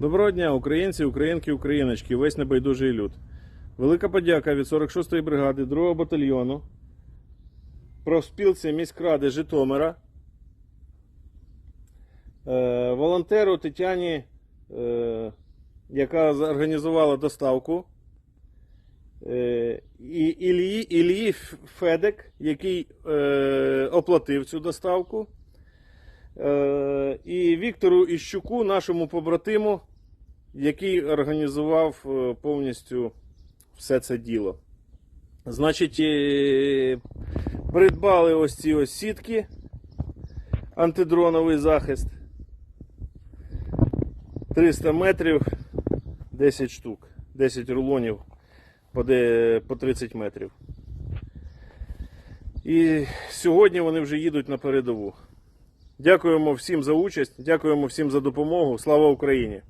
Доброго дня, українці, українки, україночки, весь небайдужий люд. Велика подяка від 46-ї бригади 2-го батальйону профспілці міськради Житомира, е, волонтеру Тетяні, е, яка організувала доставку, е, і Ілії, Ілії Федек, який оплатив цю доставку. І Віктору Іщуку, нашому побратиму, який організував е, повністю все це діло. Значить, е, придбали ось ці ось сітки, антидроновий захист. 300 метрів, 10 штук, 10 рулонів по 30 метрів. І сьогодні вони вже їдуть на передову. Дякуємо всім за участь, дякуємо всім за допомогу. Слава Україні!